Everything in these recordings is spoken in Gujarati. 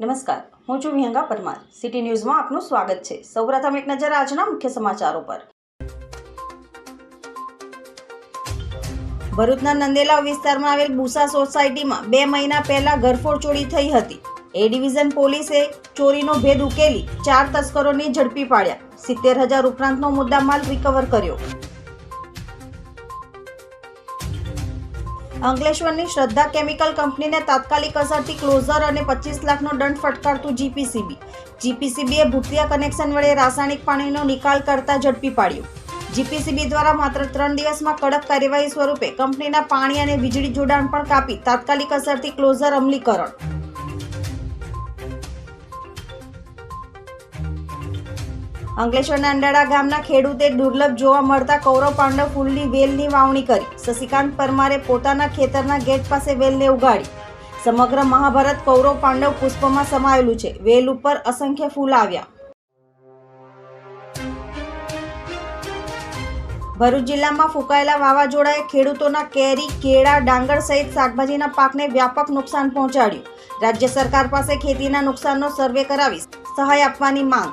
નમસ્કાર. હું છું વિહંગા પરમાર. સિટી ન્યૂઝમાં આપનું સ્વાગત છે. સૌપ્રથમ એક નજર આજના મુખ્ય સમાચારો પર. ભરૂચના નંદેલા વિસ્તારમાં આવેલ બુસા સોસાયટીમાં બે મહિના પહેલા ઘરફોડ ચોરી થઈ હતી. એ ડિવિઝન પોલીસે ચોરીનો ભેદ ઉકેલી ચાર તસ્કરોને ઝડપી પાડ્યા. સિત્તેર હજાર ઉપરાંતનો મુદ્દામાલ રિકવર કર્યો. અંકલેશ્વરની શ્રદ્ધા કેમિકલ કંપનીને તાત્કાલિક અસરથી ક્લોઝર અને પચીસ લાખનો દંડ ફટકારતું જીપીસીબી. જીપીસીબીએ ભૂતિયા કનેક્શન વડે રાસાયણિક પાણીનો નિકાલ કરતા ઝડપી પાડ્યું. જીપીસીબી દ્વારા માત્ર ત્રણ દિવસમાં કડક કાર્યવાહી સ્વરૂપે કંપનીના પાણી અને વીજળી જોડાણ પણ કાપી તાત્કાલિક અસરથી ક્લોઝર અમલીકરણ. અંકલેશ્વરના અંડાળા ગામના ખેડૂતે દુર્લભ જોવા મળતા કૌરવ પાંડવ ફૂલની વેલની વાવણી કરી. શશિકાંત પરમારે પોતાના ખેતરના ગેટ પાસે વેલને ઉગાડી. સમગ્ર મહાભારત કૌરવ પાંડવ પુષ્પમાં સમાયેલું છે. વેલ ઉપર અસંખ્ય ફૂલ આવ્યા. ભરૂચ જિલ્લામાં ફૂંકાયેલા વાવાઝોડાએ ખેડૂતોના કેરી, કેળા, ડાંગર સહિત શાકભાજીના પાકને વ્યાપક નુકસાન પહોંચાડ્યું. રાજ્ય સરકાર પાસે ખેતીના નુકસાનનો સર્વે કરાવી સહાય આપવાની માંગ.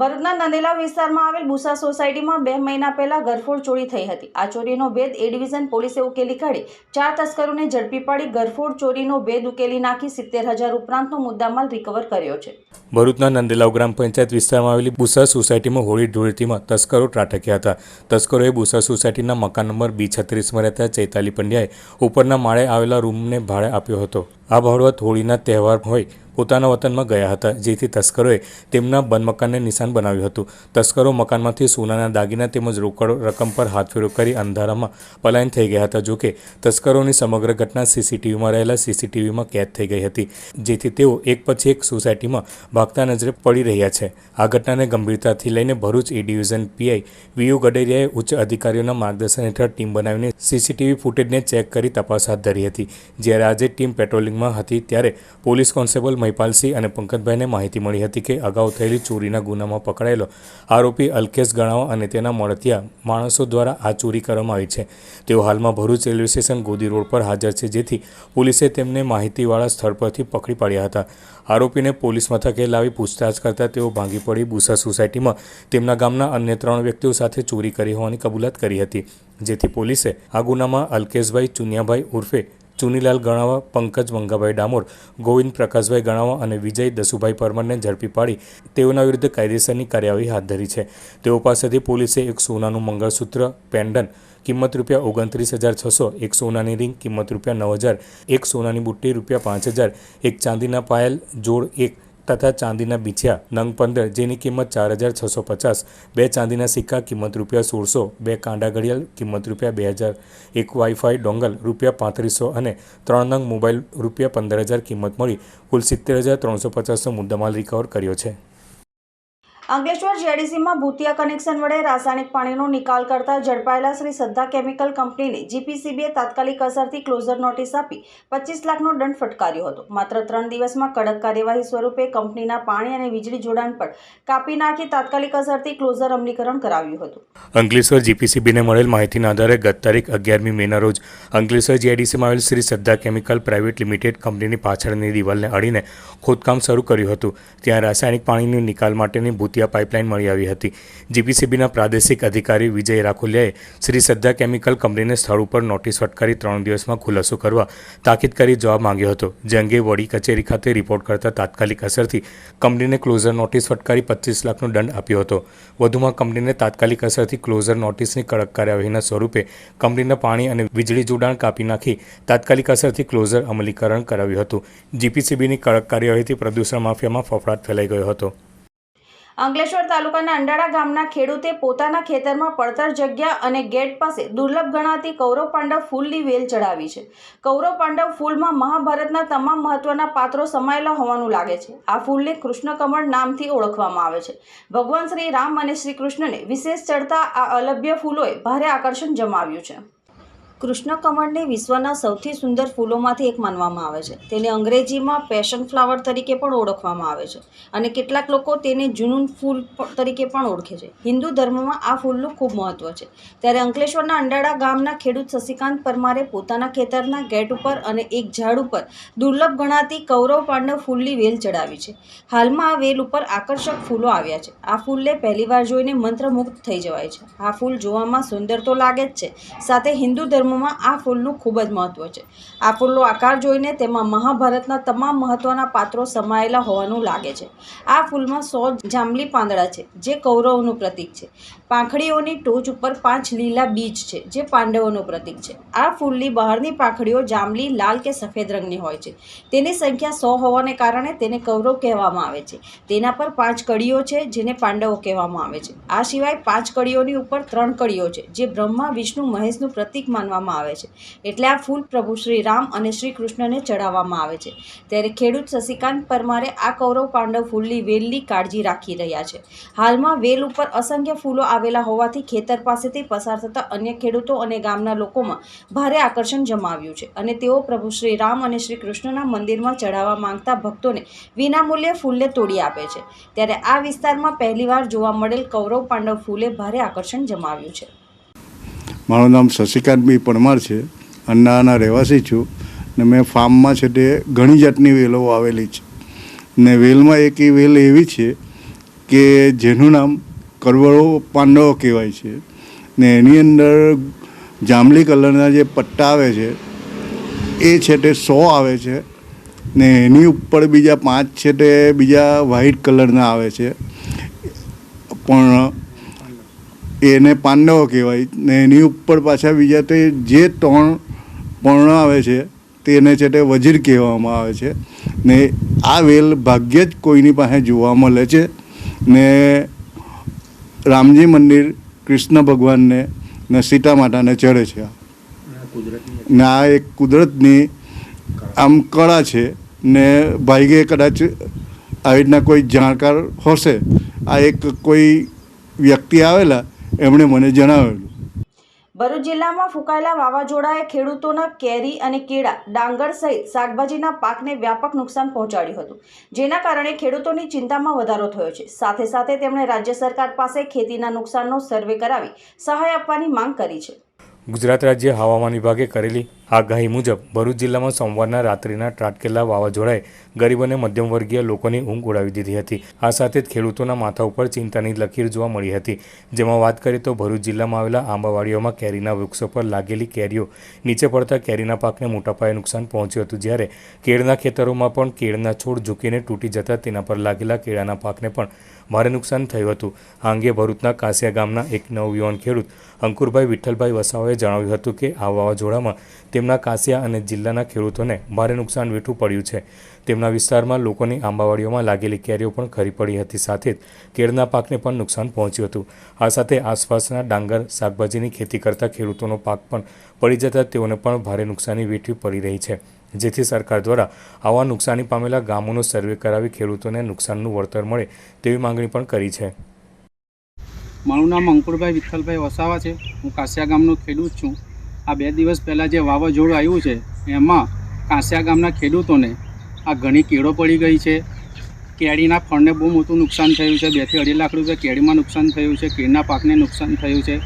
ભરૂચના નંદેલા વિસ્તારમાં આવેલ બુસા સોસાયટીમાં બે મહિના પહેલા ગરફોડ ચોરી થઈ હતી. આ ચોરીનો ભેદ એ ડિવિઝન પોલીસે ઉકેલી કાઢી. ચાર તસ્કરોને ઝડપી પાડી ગરફોડ ચોરીનો ભેદ ઉકેલી નાખી સિત્તેર હજાર ઉપરાંતનો મુદ્દામાલ રિકવર કર્યો છે. ભરૂચના નંદેલાવ ગ્રામ પંચાયત વિસ્તારમાં આવેલી બુસા સોસાયટીમાં હોળી ધૂળેટીમાં તસ્કરો ત્રાટક્યા હતા. તસ્કરોએ બુસા સોસાયટીના મકાન નંબર બી છત્રીસમાં રહેતા ચૈતાલી પંડ્યાએ ઉપરના માળે આવેલા રૂમને ભાડે આપ્યો હતો. આ ભાડવત હોળીના તહેવાર હોય, પોતાના વતનમાં ગયા હતા, જેથી તસ્કરોએ તેમના બંધ નિશાન બનાવ્યું હતું. તસ્કરો મકાનમાંથી સોનાના દાગીના તેમજ રોકડ રકમ પર હાથફેરો કરી અંધારામાં પલાયન થઈ ગયા હતા. જોકે, તસ્કરોની સમગ્ર ઘટના સીસીટીવીમાં રહેલા સીસીટીવીમાં કેદ થઈ ગઈ હતી, જેથી તેઓ એક પછી એક સોસાયટીમાં ભાગતા નજરે પડી રહ્યા છે. આ ઘટનાને ગંભીરતાથી લઈને Bharuch A division PI V U ગડેરિયાએ ઉચ્ચ અધિકારીઓના માર્ગદર્શન હેઠળ ટીમ બનાવીને સીસીટીવી ફૂટેજને ચેક કરી તપાસ હાથ ધરી હતી. જ્યારે આજે ટીમ પેટ્રોલિંગમાં હતી ત્યારે પોલીસ કોન્સ્ટેબલ મહિપાલસિંહ અને પંકજભાઈને માહિતી મળી હતી કે અગાઉ થયેલી ચોરીના ગુનામાં પકડાયેલો આરોપી અલ્કેશ ગણાવા અને તેના મળતિયા માણસો દ્વારા આ ચોરી કરવામાં આવી છે. તેઓ હાલમાં Bharuch railway station Godi road પર હાજર છે, જેથી પોલીસે તેમને માહિતીવાળા સ્થળ પરથી પકડી પાડ્યા હતા. આરોપીને પોલીસ મથકે લાવી પૂછતાછ કરતા તેઓ ભાંગી પડી બુસા સોસાયટીમાં તેમના ગામના અન્ય ત્રણ વ્યક્તિઓ સાથે ચોરી કરી હોવાની કબૂલાત કરી હતી, જેથી પોલીસે આ ગુનામાં અલ્કેશભાઈ ચુનિયાભાઈ ઉર્ફે ચુનીલાલ ગણાવા, પંકજ મંગાભાઈ ડામોર, ગોવિંદ પ્રકાશભાઈ ગણાવા અને વિજય દસુભાઈ પરમારને ઝડપી પાડી તેઓના વિરુદ્ધ કાયદેસરની કાર્યવાહી હાથ ધરી છે. તેઓ પાસેથી પોલીસે એક સોનાનું મંગળસૂત્ર, પેન્ડન, કિંમત રૂપિયા ઓગણત્રીસ હજાર છસો, એક સોનાની રિંગ, કિંમત રૂપિયા નવ હજાર, એક સોનાની બુટ્ટી રૂપિયા પાંચ હજાર, એક ચાંદીના પાયલ, જોડ એક તથા ચાંદીના બીછિયા નંગ પંદર, જેની કિંમત ચાર હજાર છસો પચાસ, બે ચાંદીના સિક્કા, કિંમત રૂપિયા સોળસો, બે કાંડા ઘડિયાળ, કિંમત રૂપિયા બે હજાર, એક વાઈફાઈ ડોંગલ, રૂપિયા પાંત્રીસો અને ત્રણ નંગ મોબાઈલ રૂપિયા પંદર હજાર કિંમત મળી, કુલ સિત્તેર હજાર ત્રણસો પચાસનો મુદ્દામાલ રિકવર કર્યો છે. અંકલેશ્વર જેડીસીમાં ભૂતિયા કનેક્શન વડે રાસાયણિક પાણીનો નિકાલ કરતા ઝડપાયેલા શ્રી સદ્ધા કેમિકલ કંપનીને જીપીસીબીએ તાત્કાલિક અસરથી ક્લોઝર નોટિસ આપી પચીસ લાખનો દંડ ફટકાર્યો હતો. માત્ર ત્રણ દિવસમાં કડક કાર્યવાહી સ્વરૂપે કંપનીના પાણી અને વીજળી જોડાણ પર કાપી નાખી તાત્કાલિક અસરથી ક્લોઝર અમલીકરણ કરાવ્યું હતું. અંકલેશ્વર જીપીસીબીને મળેલ માહિતીના આધારે ગત તારીખ અગિયારમી મેના રોજ અંકલેશ્વર જીઆઈડીસીમાં આવેલ Shri Saddha chemical private limited કંપનીની પાછળની દિવાલને અડીને ખોદકામ શરૂ કર્યું હતું. ત્યાં રાસાયણિક પાણીની નિકાલ માટેની ભૂતિયા પાઇપલાઇન મળી આવી હતી. જીપીસીબીના પ્રાદેશિક અધિકારી વિજય રાખોલિયાએ શ્રી સદ્ધા કેમિકલ કંપનીને સ્થળ ઉપર નોટિસ ફટકારી ત્રણ દિવસમાં ખુલાસો કરવા તાકીદ કરી જવાબ માંગ્યો હતો. જે અંગે વડી કચેરી ખાતે રિપોર્ટ કરતા તાત્કાલિક અસરથી કંપનીને ક્લોઝર નોટિસ ફટકારી પચીસ લાખનો દંડ આપ્યો હતો. વધુમાં કંપનીને તાત્કાલિક અસરથી ક્લોઝર નોટિસની કડક કાર્યવાહીના સ્વરૂપે કંપનીના પાણી અને વીજળી જોડાણ કાપી નાખી તાત્કાલિક અસરથી ક્લોઝર અમલીકરણ કરાવ્યું હતું. જીપીસીબીની કડક કાર્યવાહીથી પ્રદૂષણ માફિયામાં ફફડાટ ફેલાઈ ગયો હતો. અંકલેશ્વર તાલુકાના અંડાળા ગામના ખેડૂતે પોતાના ખેતરમાં પડતર જગ્યા અને ગેટ પાસે દુર્લભ ગણાતી કૌરવ પાંડવ ફૂલની વેલ ચડાવી છે. કૌરવ પાંડવ ફૂલમાં મહાભારતના તમામ મહત્વના પાત્રો સમાયેલા હોવાનું લાગે છે. આ ફૂલને કૃષ્ણકમળ નામથી ઓળખવામાં આવે છે. ભગવાન શ્રી રામ અને શ્રી કૃષ્ણને વિશેષ ચડતા આ અલભ્ય ફૂલોએ ભારે આકર્ષણ જમાવ્યું છે. કૃષ્ણકમળને વિશ્વના સૌથી સુંદર ફૂલોમાંથી એક માનવામાં આવે છે. તેને અંગ્રેજીમાં પેશન ફ્લાવર તરીકે પણ ઓળખવામાં આવે છે અને કેટલાક લોકો તેને જુનૂન ફૂલ તરીકે પણ ઓળખે છે. હિન્દુ ધર્મમાં આ ફૂલનું ખૂબ મહત્ત્વ છે. ત્યારે અંકલેશ્વરના અંડાળા ગામના ખેડૂત શશિકાંત પરમારે પોતાના ખેતરના ગેટ ઉપર અને એક ઝાડ ઉપર દુર્લભ ગણાતી કૌરવ પાંડવ ફૂલની વેલ ચડાવી છે. હાલમાં આ વેલ ઉપર આકર્ષક ફૂલો આવ્યા છે. આ ફૂલને પહેલીવાર જોઈને મંત્રમુગ્ધ થઈ જવાય છે. આ ફૂલ જોવામાં સુંદર તો લાગે જ છે. સાથે હિન્દુ ધર્મમાં આ ફૂલનું ખૂબ જ મહત્ત્વ છે. આ ફૂલનો આકાર જોઈને તેમાં મહાભારતના તમામ મહત્ત્વના પાત્રો સમાયેલા હોવાનું લાગે છે. આ ફૂલમાં સો જાંબલી પાંદડા છે, જે કૌરવનું પ્રતીક છે. પાંખડીઓની ટોચ ઉપર પાંચ લીલા બીજ છે, જે પાંડવોનું પ્રતીક છે. આ ફૂલની બહારની પાંખડીઓ જાંબલી, લાલ કે સફેદ રંગની હોય છે. તેની સંખ્યા સો હોવાને કારણે તેને કૌરવ કહેવામાં આવે છે. તેના પર પાંચ કડીઓ છે, જેને પાંડવો કહેવામાં આવે છે. આ સિવાય પાંચ કડીઓની ઉપર ત્રણ કડીઓ છે, જે બ્રહ્મા, વિષ્ણુ, મહેશનું પ્રતીક માનવામાં આવે છે. એટલે આ ફૂલ પ્રભુ શ્રી રામ અને શ્રી કૃષ્ણને ચડાવવામાં આવે છે. ત્યારે ખેડૂત શશિકાંત પરમારે આ કૌરવ પાંડવ ફૂલની વેલની કાળજી રાખી રહ્યા છે. હાલમાં વેલ ઉપર અસંખ્ય ફૂલો આવેલા હોવાથી ખેતર પાસેથી પસાર થતા અન્ય ખેડૂતો અને ગામના લોકોમાં ભારે આકર્ષણ જમાવ્યું છે અને તેઓ પ્રભુ શ્રી રામ અને શ્રી કૃષ્ણના મંદિરમાં ચડાવવા માંગતા ભક્તોને વિનામૂલ્યે ફૂલને તોડી આપે છે. ત્યારે આ વિસ્તારમાં પહેલીવાર જોવા મળેલ કૌરવ પાંડવ ફૂલે ભારે આકર્ષણ જમાવ્યું છે. મારું નામ શશિકાંતભાઈ પરમાર છે અંડાના રહેવાસી છું. ને મેં ફાર્મમાં છે તે ઘણી જાતની વેલો આવેલી છે. ને વેલમાં એક એ વેલ એવી છે કે જેનું નામ કરવળો પાંડવો કહેવાય છે. ને એની અંદર જાંબલી કલરના જે પટ્ટા આવે છે, એ છે તે સો આવે છે. ને એની ઉપર બીજા પાંચ છે તે બીજા વ્હાઈટ કલરના આવે છે. પણ એને પાંડવો કહેવાય ને એની ઉપર પાછા બીજા તે જે ત્રણ પર્ણ આવે છે તેને છે તે વજીર કહેવામાં આવે છે. ને આ વેલ ભાગ્યે જ કોઈની પાસે જોવા મળે છે. ને રામજી મંદિર કૃષ્ણ ભગવાનને ને સીતા માતાને ચડે છે. ને આ એક કુદરતની આમ કળા છે ને ભાઈગે કદાચ આવી રીતના કોઈ જાણકાર હશે, આ એક કોઈ વ્યક્તિ આવેલા એમણે મને જણાવેલું. ભરૂચ જિલ્લામાં ફૂંકાયેલા વાવાઝોડાએ ખેડૂતોના કેરી અને કેળા, ડાંગર સહિત શાકભાજીના પાકને વ્યાપક નુકસાન પહોંચાડ્યું હતું. જેના કારણે ખેડૂતોની ચિંતામાં વધારો થયો છે. સાથે સાથે તેમણે રાજ્ય સરકાર પાસે ખેતીના નુકસાનનો સર્વે કરાવી સહાય આપવાની માંગ કરી છે. ગુજરાત રાજ્ય હવામાન વિભાગે કરેલી આગાહી મુજબ ભરૂચ જિલ્લામાં સોમવારના રાત્રિના ત્રાટકેલા વાવાઝોડાએ ગરીબ અને મધ્યમ વર્ગીય લોકોની ઊંઘ ઉડાવી દીધી હતી. આ સાથે જ ખેડૂતોના માથા ઉપર ચિંતાની લકીર જોવા મળી હતી. જેમાં વાત કરીએ તો ભરૂચ જિલ્લામાં આવેલા આંબાવાડીઓમાં કેરીના વૃક્ષો પર લાગેલી કેરીઓ નીચે પડતા કેરીના પાકને મોટા પાયે નુકસાન પહોંચ્યું હતું, જ્યારે કેળના ખેતરોમાં પણ કેળના છોડ ઝૂકીને તૂટી જતા તેના પર લાગેલા કેળાના પાકને પણ ભારે નુકસાન થયું હતું. આ અંગે ભરૂચના કાસિયા ગામના એક નવયુવાન ખેડૂત અંકુરભાઈ વિઠ્ઠલભાઈ વસાવાએ જણાવ્યું હતું કે આ વાવાઝોડામાં તેમના કાસિયા અને જિલ્લાના ખેડૂતોને ભારે નુકસાન વેઠવું પડ્યું છે. તેમના વિસ્તારમાં લોકોની આંબાવાડીઓમાં લાગેલી કેરીઓ પણ ખરી પડી હતી. સાથે જ કેળના પાકને પણ નુકસાન પહોંચ્યું હતું. આ સાથે આસપાસના ડાંગર, શાકભાજીની ખેતી કરતા ખેડૂતોનો પાક પણ પડી જતા તેઓને પણ ભારે નુકસાની વેઠવી પડી રહી છે. જેથી સરકાર દ્વારા આવા નુકસાની પામેલા ગામોનો સર્વે કરાવી ખેડૂતોને નુકસાનનું વળતર મળે તેવી માંગણી પણ કરી છે. મારું નામ અંકુરભાઈ વિઠ્ઠલભાઈ વસાવા છે. હું કાંસિયા ગામનો ખેડૂત છું. આ બે દિવસ પહેલાં જે વાવાઝોડું આવ્યું છે, એમાં કાંસિયા ગામના ખેડૂતોને આ ઘણી કેળો પડી ગઈ છે. કેળીના ફળને બહુ મોટું નુકસાન થયું છે. બેથી અઢી લાખ રૂપિયા કેળીમાં નુકસાન થયું છે. કેળના પાકને નુકસાન થયું છે.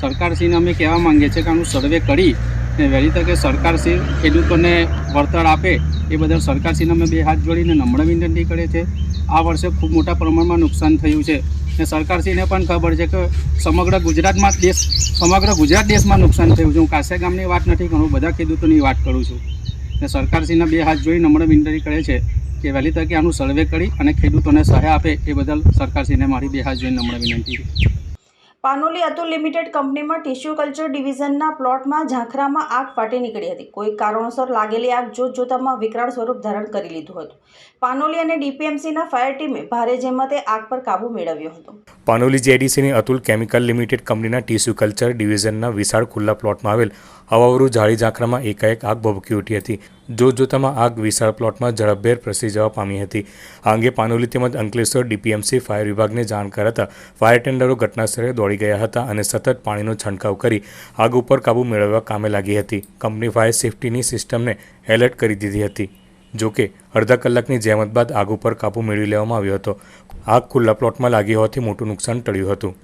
સરકારશ્રીને અમે કહેવા માંગીએ છીએ કે આનું સર્વે કરી ને વહેલી તકે સરકારશ્રી ખેડૂતોને વળતર આપે એ બદલ સરકારશ્રીને અમે બે હાથ જોડીને નમ્ર વિનંતી કરીએ છીએ. આ વર્ષે ખૂબ મોટા પ્રમાણમાં નુકસાન થયું છે ને સરકારશ્રીને પણ ખબર છે કે સમગ્ર ગુજરાતમાં દેશ, સમગ્ર ગુજરાત દેશમાં નુકસાન થયું છે. હું કાસ્યા ગામની વાત નથી કરું, બધા ખેડૂતોની વાત કરું છું. ને સરકારશ્રીને બે હાથ જોઈ નમ્ર વિનંતી કરે છે કે વહેલી તકે આનું સર્વે કરી અને ખેડૂતોને સહાય આપે એ બદલ સરકારશ્રીને મારી બે હાથ જોઈને નમ્ર વિનંતી છે. પાનોલી અતુલ લિમિટેડ કંપનીમાં ટિશ્યુ કલ્ચર ડિવિઝનના પ્લોટમાં ઝાંખરામાં આગ ફાટી નીકળી હતી. કોઈ કારણોસર લાગેલી આગ જોત જોતામાં વિકરાળ સ્વરૂપ ધારણ કરી લીધું હતું. પાનોલી અને ડીપીએમસીના ફાયર ટીમે ભારે જેમતે આગ પર કાબૂ મેળવ્યો હતો. પાનોલી જેડીસીની અતુલ કેમિકલ લિમિટેડ કંપનીના ટિશ્યુ કલ્ચર ડિવિઝનના વિશાળ ખુલ્લા પ્લોટમાં આવેલ હવાવરું જાળી ઝાંખરામાં એકાએક આગ ભભૂકી ઉઠી હતી. જોતજોતામાં આગ વિશાળ પ્લોટમાં ઝડપભેર પ્રસરી જવા પામી હતી. આ અંગે પાનોલી તેમજ અંકલેશ્વર ડીપીએમસી ફાયર વિભાગને જાણ કરાતા ફાયર ટેન્ડરો ઘટનાસ્થળે દોડી ગયા હતા અને સતત પાણીનો છંટકાવ કરી આગ ઉપર કાબૂ મેળવવા કામે લાગી હતી. કંપની ફાયર સેફટીની સિસ્ટમને એલર્ટ કરી દીધી હતી. જોકે અડધા કલાકની જહેમત બાદ આગ ઉપર કાબૂ મેળવી લેવામાં આવ્યો હતો. આગ ખુલ્લા પ્લોટમાં લાગી હોવાથી મોટું નુકસાન ટળ્યું હતું.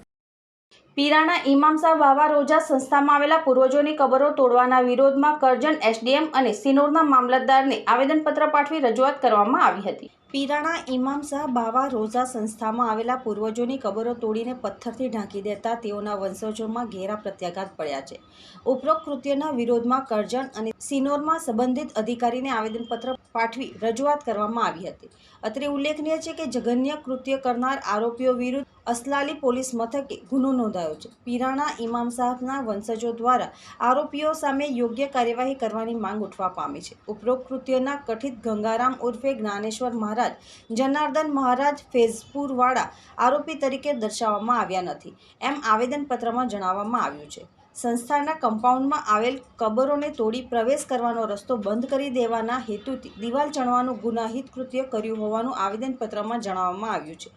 પીરાણા ઇમામ સાહેબ વાવા રોજા સંસ્થામાં આવેલા પૂર્વજોની કબરો તોડવાના વિરોધમાં કરજણ એસડીએમ અને સિનોરના મામલતદારને આવેદનપત્ર પાઠવી રજૂઆત કરવામાં આવી હતી. પીરાણા ઇમામ શાહ બાવા રોઝા સંસ્થામાં આવેલા પૂર્વજોની કબરો તોડીને પથ્થરથી ઢાંકી દેતા તેઓના વંશજોમાં ઘેરા પ્રત્યાઘાત પડ્યા છે. ઉપરોક્ત કૃત્યના વિરોધમાં કરજણ અને સિનોરમાં સંબંધિત અધિકારીને આવેદનપત્ર પાઠવી રજૂઆત કરવામાં આવી હતી. અત્રે ઉલ્લેખનીય છે કે જઘન્ય કૃત્ય કરનાર આરોપીઓ વિરુદ્ધ અસલાલી પોલીસ મથકે ગુનો નોંધાયો છે. પીરાણા ઇમામ સાહેબના વંશજો દ્વારા આરોપીઓ સામે યોગ્ય કાર્યવાહી કરવાની માંગ ઉઠવા પામી છે. ઉપરોક્ત કૃત્યના કથિત ગંગારામ ઉર્ફે જ્ઞાનેશ્વર મહારાજ, જનાર્દન મહારાજ ફેઝપુરવાળા આરોપી તરીકે દર્શાવવામાં આવ્યા નથી. એમ આવેદનપત્રમાં જણાવવામાં આવ્યું છે. સંસ્થાના કમ્પાઉન્ડમાં આવેલ કબરોને તોડી પ્રવેશ કરવાનો રસ્તો બંધ કરી દેવાના હેતુથી દિવાલ ચણવાનું ગુનાહિત કૃત્ય કર્યું હોવાનું આવેદનપત્રમાં જણાવવામાં આવ્યું છે.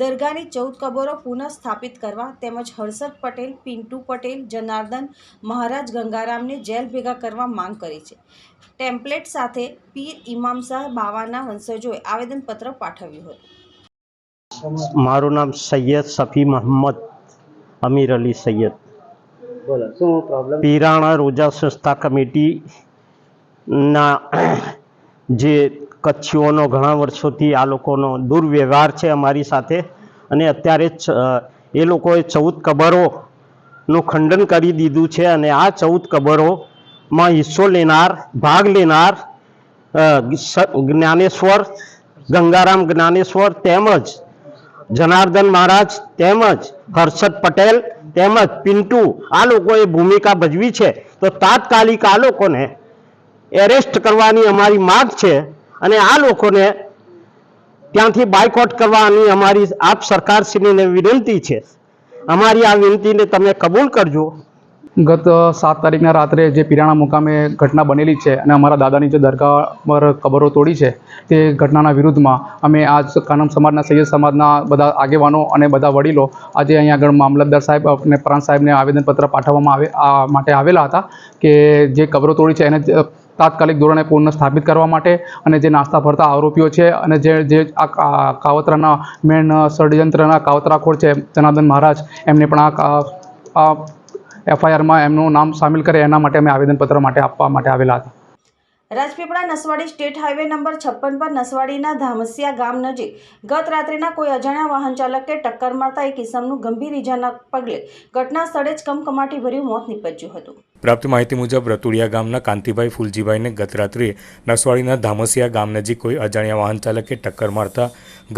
દરગાહની ચૌદ કબરો પુનઃ સ્થાપિત કરવા તેમજ હર્ષદ પટેલ, પિન્ટુ પટેલ, જનાર્દન મહારાજ ગંગારામને જેલ ભેગા કરવા માંગ કરી છે. ટેમ્પલેટ સાથે પીર ઇમામ શાહ બાવાના વંશજોએ આવેદનપત્ર પાઠવ્યું હતું. મારું નામ સૈયદ સફી મહમ્મદ અમીર અલી સૈયદ. બોલો, શું પ્રોબ્લેમ પીરાણા રોજા સંસ્થા કમિટીના જે કચ્છીઓનો ઘણા વર્ષોથી આ લોકોનો દુર્વ્યવહાર છે અમારી સાથે. અને અત્યારે એ લોકોએ ચૌદ કબરોનું ખંડન કરી દીધું છે અને આ ચૌદ કબરોમાં હિસ્સો લેનાર, ભાગ લેનાર જ્ઞાનેશ્વર, ગંગારામ જ્ઞાનેશ્વર તેમજ જનાર્દન મહારાજ તેમજ હર્ષદ પટેલ તેમજ પિન્ટુ આ લોકોએ ભૂમિકા ભજવી છે. તો તાત્કાલિક આ લોકોને એરેસ્ટ કરવાની અમારી માગ છે અને આ લોકોને ત્યાંથી બાયકોટ કરવાની અમારી આપ સરકારશ્રીને વિનંતી છે. અમારી આ વિનંતીને તમે કબૂલ કરજો. ગત સાત તારીખના રાત્રે જે પિરાણા મુકામે ઘટના બનેલી છે અને અમારા દાદાની જે દરગાહ પર કબરો તોડી છે, તે ઘટનાના વિરુદ્ધમાં અમે આજ કાનમ સમાજના, સૈયદ સમાજના બધા આગેવાનો અને બધા વડીલો આજે અહીંયા આગળ મામલતદાર સાહેબ અને પ્રાંત સાહેબને આવેદનપત્ર પાઠવવામાં આવે, આ માટે આવેલા હતા કે જે કબરો તોડી છે એને તાત્કાલિક ધોરણે પુનઃ સ્થાપિત કરવા માટે અને જે નાસ્તા ફરતા આરોપીઓ છે અને જે જે આ કાવતરાના મેન ષડયંત્રના કાવતરાખોર છે, જનાર્દન મહારાજ, એમને પણ આ એફઆઈઆરમાં એમનું નામ સામેલ કરે, એના માટે અમે આવેદનપત્ર માટે આપવા માટે આવેલા હતા. Rajpipla Nasvadi state highway number છપ્પન પર નસવાડીના ધામસિયા ગામ નજીક ગત રાત્રિના કોઈ અજાણ્યા વાહન ચાલકે ટક્કર મારતા એક ઇસમનું ગંભીર ઇજાના પગલે ઘટના સ્થળે જ કમકમાટી ભર્યું મોત નીપજ્યું હતું. પ્રાપ્ત માહિતી મુજબ, રતુડિયા ગામના કાંતિભાઈ ફૂલજીભાઈને ગતરાત્રિએ નસવાડીના ધામસિયા ગામ નજીક કોઈ અજાણ્યા વાહન ચાલકે ટક્કર મારતા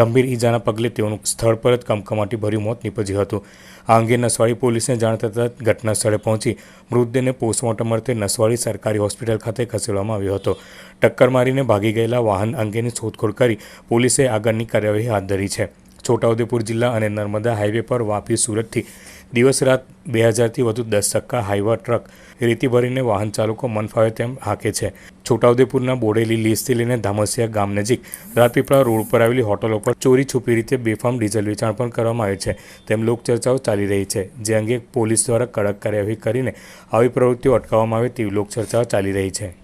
ગંભીર ઈજાના પગલે તેઓનું સ્થળ પર જ કમકમાટી ભર્યું મોત નીપજ્યું હતું. આ અંગે નસવાડી પોલીસને જાણ થતાં ઘટના સ્થળે પહોંચી મૃતદેહને પોસ્ટમોર્ટમ અર્થે નસવાડી સરકારી હોસ્પિટલ ખાતે ખસેડવામાં આવ્યો હતો. ટક્કર મારીને ભાગી ગયેલા વાહન અંગેની શોધખોળ કરી પોલીસે આગળની કાર્યવાહી હાથ ધરી છે. છોટાઉદેપુર જિલ્લા અને નર્મદા હાઈવે પર વાપી સુરતથી દિવસ રાત બે હજારથી વધુ દસ ચક્કા હાઈવા ટ્રક રેતી ભરીને વાહન ચાલકો મન ફાવે તેમ હાંકે છે. છોટાઉદેપુરના બોડેલી લીસથી લઈને ધામસિયા ગામ નજીક રાજપીપળા રોડ પર આવેલી હોટલો પર ચોરી છુપી રીતે બેફામ ડીઝલ વેચાણ પણ કરવામાં આવે છે. તેમ લોકચર્ચાઓ ચાલી રહી છે, જે અંગે પોલીસ દ્વારા કડક કાર્યવાહી કરીને આવી પ્રવૃત્તિઓ અટકાવવામાં આવે તેવી લોકચર્ચાઓ ચાલી રહી છે.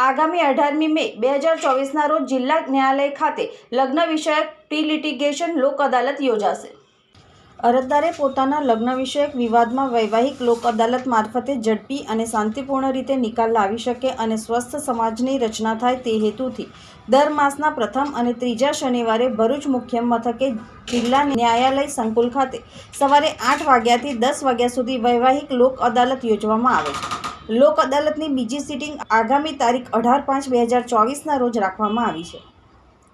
આગામી અઢારમી મે બે હજાર ચોવીસના રોજ જિલ્લા ન્યાયાલય ખાતે લગ્ન વિષયક પ્રી લિટિગેશન લોક અદાલત યોજાશે. અરજદારે પોતાના લગ્ન વિષયક વિવાદમાં વૈવાહિક લોક અદાલત મારફતે ઝડપી અને શાંતિપૂર્ણ રીતે નિકાલ લાવી શકે અને સ્વસ્થ સમાજની રચના થાય તે હેતુથી દર માસના પ્રથમ અને ત્રીજા શનિવારે ભરૂચ મુખ્ય મથકે જિલ્લા ન્યાયાલય સંકુલ ખાતે સવારે આઠ વાગ્યાથી દસ વાગ્યા સુધી વૈવાહિક લોક અદાલત યોજવામાં આવે છે. લોક અદાલતની બીજી સિટિંગ આગામી તારીખ અઢાર પાંચ બે હજાર ચોવીસના રોજ રાખવામાં આવી છે.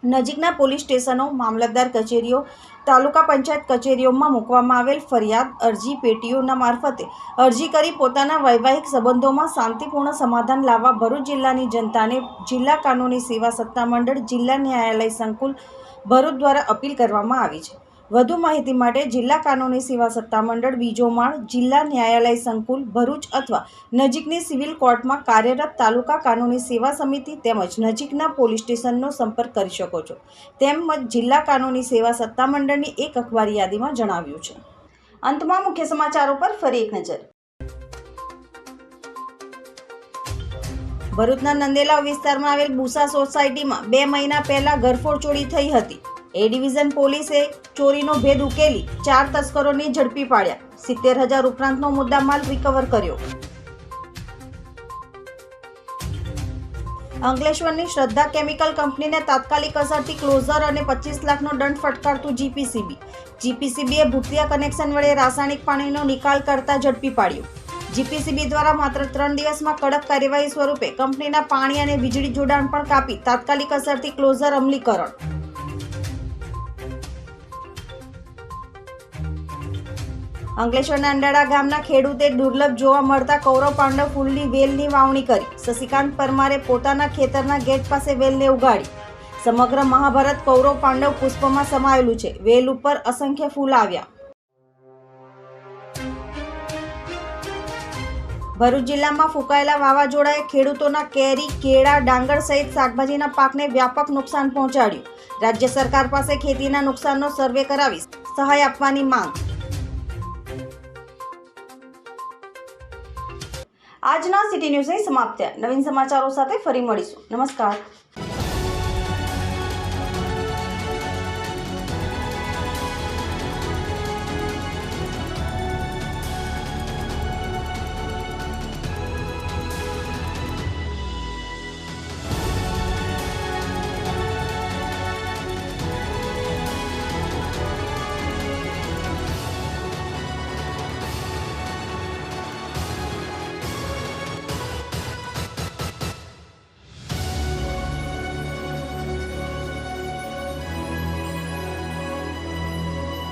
નજીકના પોલીસ સ્ટેશનો, મામલતદાર કચેરીઓ, તાલુકા પંચાયત કચેરીઓમાં મૂકવામાં આવેલ ફરિયાદ અરજી પેટીઓના મારફતે અરજી કરી પોતાના વૈવાહિક સંબંધોમાં શાંતિપૂર્ણ સમાધાન લાવવા ભરૂચ જિલ્લાની જનતાને જિલ્લા કાનૂની સેવા સત્તામંડળ જિલ્લા ન્યાયાલય સંકુલ ભરૂચ દ્વારા અપીલ કરવામાં આવી છે. વધુ માહિતી માટે જિલ્લા કાનૂની સેવા સત્તામંડળ બીજો માળ જિલ્લા ન્યાયાલય સંકુલ, ભરૂચ અથવા નજીકની સિવિલ કોર્ટમાં કાર્યરત તાલુકા કાનૂની સેવા સમિતિ તેમજ નજીકના પોલીસ સ્ટેશનનો સંપર્ક કરી શકો છો. તેમજ જિલ્લા કાનૂની સેવા સત્તામંડળની એક અખબારી યાદીમાં જણાવ્યું છે. અંતમાં મુખ્ય સમાચારો પર ફરી એક નજર. ભરૂચના નંદેલા વિસ્તારમાં આવેલ બુસા સોસાયટીમાં બે મહિના પહેલા ઘરફોડ ચોરી થઈ હતી. એ ડિવિઝન પોલીસે ચોરીનો ભેદ ઉકેલી ચાર તસ્કરોને ઝડપી પાડ્યા. સિત્તેર હજાર ઉપરાંતનો મુદ્દામાલ રિકવર કર્યો. અંકલેશ્વરની શ્રદ્ધા કેમિકલ કંપનીને તાત્કાલિક અસરથી ક્લોઝર અને પચીસ લાખનો દંડ ફટકારતું જીપીસીબી. જીપીસીબીએ ભૂતિયા કનેક્શન વડે રાસાયણિક પાણીનો નિકાલ કરતા ઝડપી પાડ્યું. જીપીસીબી દ્વારા માત્ર ત્રણ દિવસમાં કડક કાર્યવાહી સ્વરૂપે કંપનીના પાણી અને વીજળી જોડાણ પણ કાપી તાત્કાલિક અસરથી ક્લોઝર અમલીકરણ. અંકલેશ્વરના અંડાળા ગામના ખેડૂતે દુર્લભ જોવા મળતા કૌરવ પાંડવ ફૂલની વેલની વાવણી કરી. શશિકાંત પરમારે પોતાના ખેતરના ગેટ પાસે વેલને ઉગાડી. સમગ્ર મહાભારત કૌરવ પાંડવ પુષ્પમાં સમાયેલું છે. વેલ ઉપર અસંખ્ય ફૂલ આવ્યા. ભરૂચ જિલ્લામાં ફૂંકાયેલા વાવાઝોડાએ ખેડૂતોના કેરી, કેળા, ડાંગર સહિત શાકભાજીના પાકને વ્યાપક નુકસાન પહોંચાડ્યું. રાજ્ય સરકાર પાસે ખેતીના નુકસાનનો સર્વે કરાવી સહાય આપવાની માંગ. આજના સિટી ન્યૂઝ અહીં સમાપ્ત નવીન સમાચારો સાથે ફરી મળીશું. નમસ્કાર.